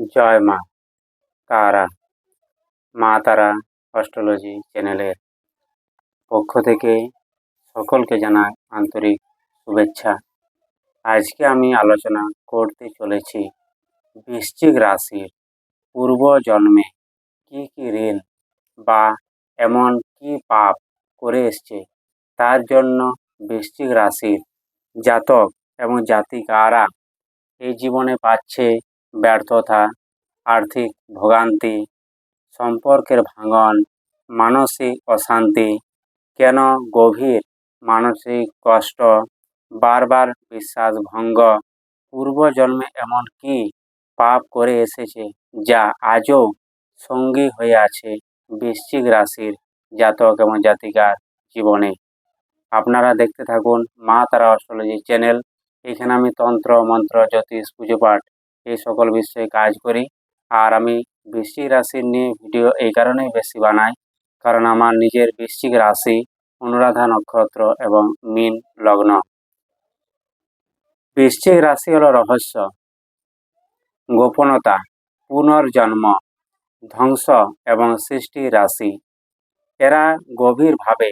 জয় মা তারা মা তারা অস্ট্রোলজি চ্যানেলের পক্ষ থেকে সকলকে জানাই আন্তরিক শুভেচ্ছা। আজকে আমি আলোচনা করতে চলেছি বৃশ্চিক রাশির পূর্ব জন্মে কী কী ঋণ বা এমন কী পাপ করে এসছে, তার জন্য বৃশ্চিক রাশির জাতক এবং জাতিকারা এই জীবনে পাচ্ছে ব্যর্থতা, আর্থিক ভোগান্তি, সম্পর্কের ভাঙন, মানসিক অশান্তি, কেন গভীর মানসিক কষ্ট, বারবার বিশ্বাসভঙ্গ, পূর্বজন্মে এমন কি পাপ করে এসেছে যা আজও সঙ্গী হয়ে আছে বৃশ্চিক রাশির জাতক এবং জাতিকার জীবনে? আপনারা দেখতে থাকুন মা তারা অস্ট্রোলজি চ্যানেল। এখানে আমি তন্ত্র, মন্ত্র, জ্যোতিষ, পুজো পাঠ এই সকল বিষয়ে কাজ করি। আর আমি বৃশ্চিক রাশির নিয়ে ভিডিও এই কারণেই বেশি বানাই। কারণ আমার নিজের বৃশ্চিক রাশি অনুরাধা নক্ষত্র এবং মিন লগ্ন। বৃশ্চিক রাশি হলো রহস্য, গোপনতা, পুনর্জন্ম, ধ্বংস এবং সৃষ্টি রাশি। এরা গভীরভাবে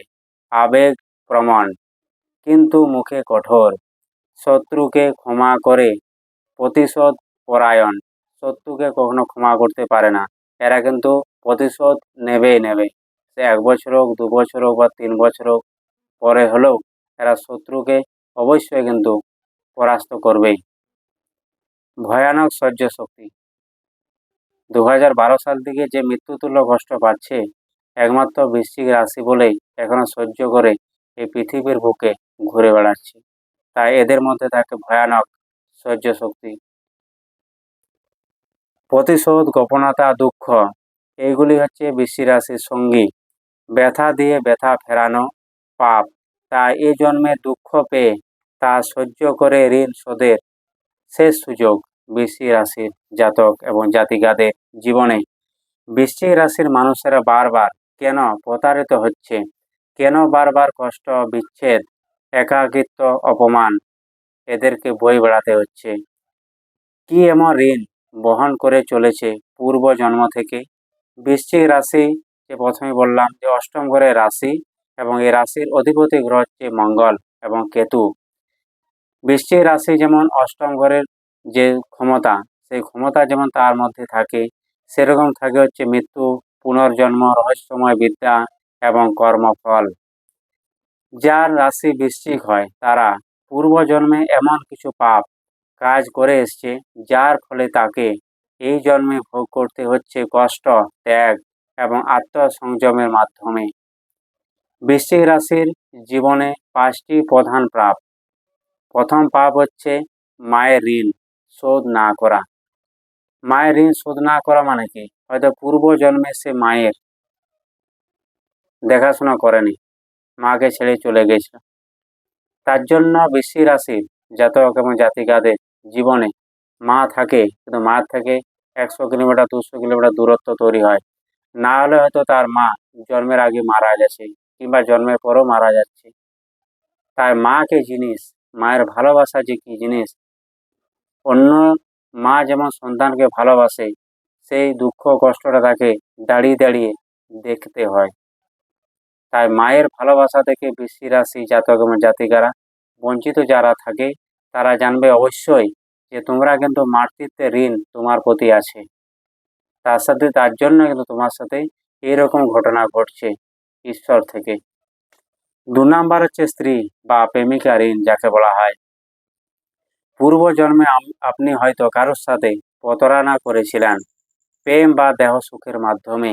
আবেগ প্রমাণ কিন্তু মুখে কঠোর। শত্রুকে ক্ষমা করে প্রতিশোধ পরায়ণ। শত্রুকে কখনো ক্ষমা করতে পারে না। এরা কিন্তু প্রতিশোধ নেবেই নেবে। সে এক বছর হোক, দু বছর হোক বা তিন বছর হোক, পরে হলেও এরা শত্রুকে অবশ্যই কিন্তু পরাস্ত করবেই। ভয়ানক সহ্য শক্তি। দু হাজার বারো সাল থেকে যে মৃত্যুতুল্য কষ্ট পাচ্ছে, একমাত্র বৃশ্চিক রাশি বলেই এখনও সহ্য করে এই পৃথিবীর বুকে ঘুরে বেড়াচ্ছে। তাই এদের মধ্যে থাকে ভয়ানক সহ্য শক্তি। প্রতিশোধ, গোপনতা, দুঃখ, এইগুলি হচ্ছে বৃশ্চিক রাশির সঙ্গী। ব্যথা দিয়ে ব্যথা ফেরানো পাপ। তাই এই জন্মে দুঃখ পেয়ে তা সহ্য করে ঋণ শোধের শেষ সুযোগ বৃশ্চিক রাশির জাতক এবং জাতিকাদের জীবনে। বৃশ্চিক রাশির মানুষেরা বারবার কেন প্রতারিত হচ্ছে? কেন বারবার কষ্ট, বিচ্ছেদ, একাকিত্ব, অপমান এদেরকে বই বেড়াতে হচ্ছে? কি এমন ঋণ বহন করে চলেছে পূর্ব জন্ম থেকে। বৃশ্চিক রাশি যে প্রথমে বললাম যে অষ্টম ঘরের রাশি এবং এই রাশির অধিপতি গ্রহ হচ্ছে মঙ্গল এবং কেতু। বৃশ্চিক রাশি যেমন অষ্টম ঘরের যে ক্ষমতা, সেই ক্ষমতা যেমন তার মধ্যে থাকে, সেরকম থাকে হচ্ছে মৃত্যু, পুনর্জন্ম, রহস্যময় বিদ্যা এবং কর্মফল। যার রাশি বৃশ্চিক হয়, তারা পূর্বজন্মে এমন কিছু পাপ কাজ করে এসছে, যার ফলে তাকে এই জন্মে ভোগ করতে হচ্ছে কষ্ট, ত্যাগ এবং আত্মসংযমের মাধ্যমে। বৃশ্চিক রাশির জীবনে পাঁচটি প্রধান পাপ। প্রথম পাপ হচ্ছে মায়ের ঋণ, শোধ না করা। মায়ের ঋণ, শোধ না করা মানে কি? হয়তো পূর্ব জন্মে সে মায়ের দেখাশোনা করেনি, মাকে ছেড়ে চলে গেছিল তার জন্য বৃশ্চিক রাশির জাতক এবং জাতিকাদের জীবনে। মা থাকে কিন্তু মা থেকে, একশো কিলোমিটার, দুশো কিলোমিটার দূরত্ব তৈরি হয়। না হলে হয়তো তার মা জন্মের আগে মারা গেছে, কিংবা জন্মের পরও মারা যাচ্ছে। তাই মাকে জিনিস? মায়ের ভালোবাসা যে কী জিনিস? অন্য মা যেমন সন্তানকে ভালোবাসে, সেই দুঃখ কষ্টটা তাকে দাঁড়িয়ে দাঁড়িয়ে দেখতে হয়। তাই মায়ের ভালোবাসা থেকে বৃষ্টি রাশি জাতক এবং জাতিকারা, বঞ্চিত যারা থাকে তারা জানবে অবশ্যই যে তোমরা কিন্তু মাতৃত্বে ঋণ তোমার প্রতি আছে। তার সাথে তার জন্য কিন্তু তোমার সাথে এইরকম ঘটনা ঘটছে ঈশ্বর থেকে। দু নাম্বার হচ্ছে স্ত্রী বা প্রেমিকা ঋণ যাকে বলা হয়। পূর্বজন্মে আপনি হয়তো কারোর সাথে প্রতারণা করেছিলেন, প্রেম বা দেহ সুখের মাধ্যমে।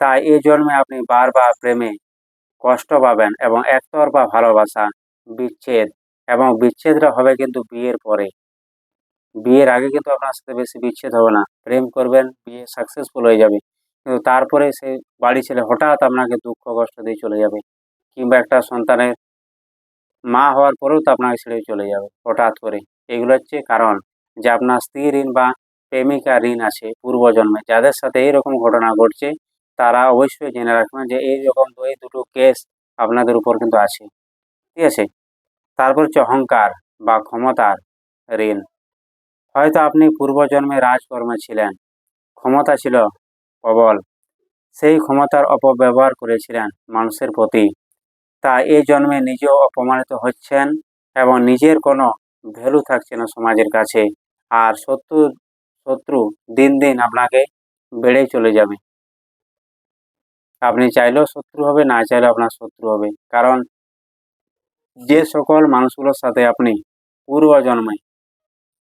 তাই এই জন্মে আপনি বারবার প্রেমে কষ্ট পাবেন এবং একতরফা ভালোবাসা, বিচ্ছেদ এবং বিচ্ছেদটা হবে কিন্তু বিয়ের পরে। বিয়ের আগে কিন্তু আপনার সাথে বেশি বিচ্ছেদ হবে না। প্রেম করবেন, বিয়ে সাকসেসফুল হয়ে যাবে। কিন্তু তারপরে সে বাড়ি ছেলে হঠাৎ আপনাকে দুঃখ, কষ্ট দিয়ে চলে যাবে। কিংবা একটা সন্তানের মা হওয়ার পরেও তো আপনাকে ছেড়ে চলে যাবে হঠাৎ করে। এগুলো হচ্ছে কারণ যে আপনার স্ত্রী ঋণ বা প্রেমিকা ঋণ আছে পূর্বজন্মে। যাদের সাথে এইরকম ঘটনা ঘটছে, তারা অবশ্যই জেনে রাখবেন যে এই রকম এই দুটো কেস আপনাদের উপর কিন্তু আছে। ঠিক আছে? তারপর হচ্ছে অহংকার বা ক্ষমতার ঋণ। হয়তো আপনি পূর্বজন্মে রাজকর্মে ছিলেন, ক্ষমতা ছিল প্রবল, সেই ক্ষমতার অপব্যবহার করেছিলেন মানুষের প্রতি। তা এই জন্মে নিজেও অপমানিত হচ্ছেন এবং নিজের কোনো ভ্যালু থাকছে না সমাজের কাছে। আর শত্রু শত্রু দিন দিন আপনাকে বেড়েই চলে যাবে। আপনি চাইলেও শত্রু হবে, না চাইলেও আপনার শত্রু হবে। কারণ যে সকল মানুষগুলোর সাথে আপনি পূর্বজন্মে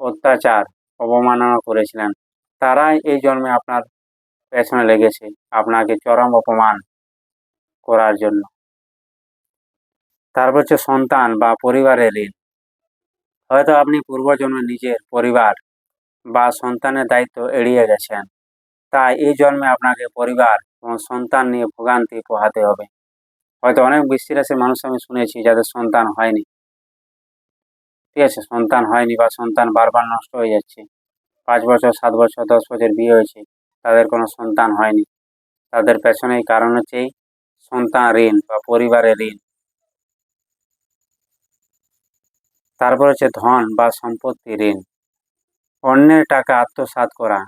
অত্যাচার, অবমাননা করেছিলেন, তারাই এই জন্মে আপনার পেছনে লেগেছে আপনাকে চরম অপমান করার জন্য। তারপর হচ্ছে সন্তান বা পরিবারের ঋণ। হয়তো আপনি পূর্বজন্মে নিজের পরিবার বা সন্তানের দায়িত্ব এড়িয়ে গেছেন, তাই এই জন্মে আপনাকে পরিবার এবং সন্তান নিয়ে ভোগান্তি পোহাতে হবে। হয়তো অনেক বৃষ্টি রাশির মানুষ আমি শুনেছি যাদের সন্তান হয়নি। ঠিক আছে, সন্তান হয়নি বা সন্তান বারবার নষ্ট হয়ে যাচ্ছে। পাঁচ বছর, সাত বছর, দশ বছর বিয়ে হয়েছে, তাদের কোনো সন্তান হয়নি। তাদের পেছনে কারণ হচ্ছে সন্তান ঋণ বা পরিবারের ঋণ। তারপর হচ্ছে ধন বা সম্পত্তি ঋণ। অন্যের টাকা আত্মসাৎ করা,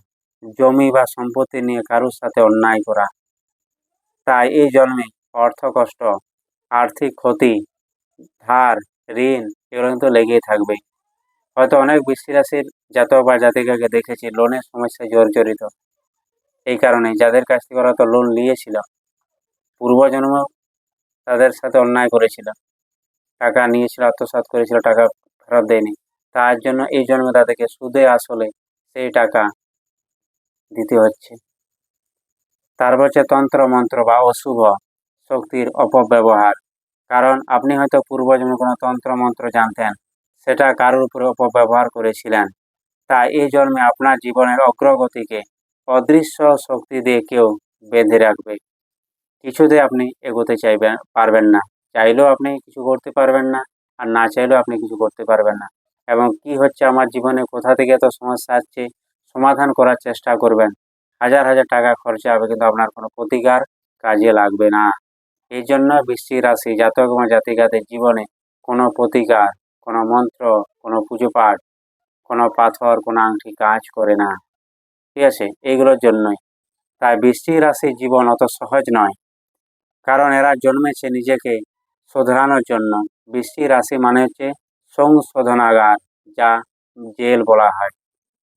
জমি বা সম্পত্তি নিয়ে কারোর সাথে অন্যায় করা। তাই এই জন্মে অর্থ কষ্ট, আর্থিক ক্ষতি, ধার, ঋণ এগুলো কিন্তু লেগেই থাকবে হয়তো অনেক বৃষ্টি রাশির জাতক বা জাতিকাকে দেখেছি লোনের সমস্যায় জর্জরিত। এই কারণে যাদের কাছ থেকে ওরা তো লোন নিয়েছিল, পূর্বজন্ম তাদের সাথে অন্যায় করেছিল। টাকা নিয়েছিল, আত্মসাৎ করেছিল, টাকা ফেরত দেয়নি। তার জন্য এই জন্মে তাদেরকে সুদে আসলে সেই টাকা দিতে হচ্ছে। তারপর হচ্ছে তন্ত্র মন্ত্র বা অশুভ। শক্তির অপব্যবহার। কারণ আপনি হয়তো পূর্বজন্মে কোনো তন্ত্র মন্ত্র জানতেন, সেটা কারোর উপরে অপব্যবহার করেছিলেন। তাই এই জন্মে আপনার জীবনের অগ্রগতিকে অদৃশ্য শক্তি দিয়ে কেউ বেঁধে রাখবে। কিছুতে আপনি এগোতে চাইবেন পারবেন না। চাইলেও আপনি কিছু করতে পারবেন না, আর না চাইলেও আপনি কিছু করতে পারবেন না। এবং কি হচ্ছে আমার জীবনে, কোথা থেকে এত সমস্যা আসছে, সমাধান করার চেষ্টা করবেন। হাজার হাজার টাকা খরচা হবে, কিন্তু আপনার কোনো প্রতিকার কাজে লাগবে না। এই জন্য বৃষ্টি রাশি জাতক এবং জাতিকাদের জীবনে কোনো প্রতিকার, কোনো মন্ত্র, কোনো পুজো পাঠ, কোনো পাথর, কোনো আংটি কাজ করে না। ঠিক আছে? এইগুলোর জন্যই। তাই বৃষ্টি রাশির জীবন অত সহজ নয়। কারণ এরা জন্মেছে নিজেকে শোধরানোর জন্য। বৃষ্টি রাশি মানে হচ্ছে সংশোধনাগার, যা জেল বলা হয়।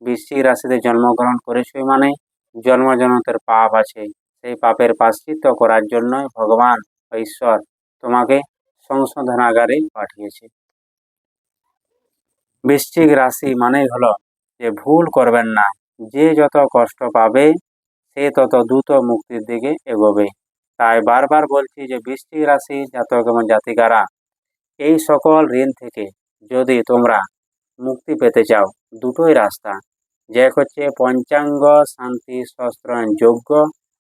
বৃষ্টি রাশিতে জন্মগ্রহণ করেছে মানে জন্ম জন্মতের পাপ আছে। সেই পাপের প্রাশ্চিত্য করার জন্যই ভগবান ঈশ্বর তোমাকে সংশোধনাগারে পাঠিয়েছে। বৃশ্চিক রাশি মানেই হলো যে ভুল করবেন না, যে যত কষ্ট পাবে, সে তত দ্রুত মুক্তির দিকে এগোবে। তাই বারবার বলছি যে বৃষ্টিক রাশি জাতক এবং জাতিকারা, এই সকল ঋণ থেকে যদি তোমরা মুক্তি পেতে চাও, দুটোই রাস্তা। যে হচ্ছে পঞ্চাঙ্গ শান্তি শস্ত্রায়ন যোগ্য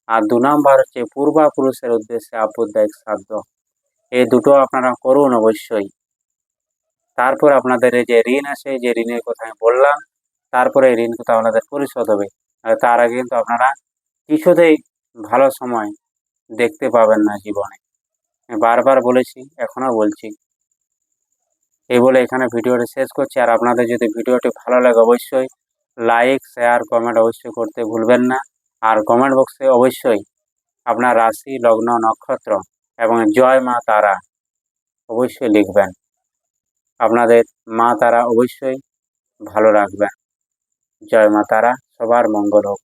আর দু নম্বর হচ্ছে পূর্বাপুরুষের উদ্দেশ্যে আবুদায়িক শ্রাদ্ধ এই দুটো আপনারা করুন অবশ্যই। তারপর আপনাদের এই যে ঋণ আছে, যে ঋণের কথা আমি বললাম, তারপরে ঋণ কিন্তু আপনাদের পরিশোধ হবে। তার আগে কিন্তু আপনারা কিছুতেই ভালো সময় দেখতে পাবেন না জীবনে। বারবার বলেছি, এখনও বলছি। এই বলে এখানে ভিডিওটি শেষ করছি। আর আপনাদের যদি ভিডিওটি ভালো লাগে অবশ্যই লাইক, শেয়ার, কমেন্ট অবশ্যই করতে ভুলবেন না। আর কমেন্ট বক্সে অবশ্যই আপনার রাশি, লগ্ন, নক্ষত্র এবং জয় মা তারা অবশ্যই লিখবেন। আপনাদের মা তারা অবশ্যই ভালো রাখবেন। জয় মা তারা, সবার মঙ্গল হোক।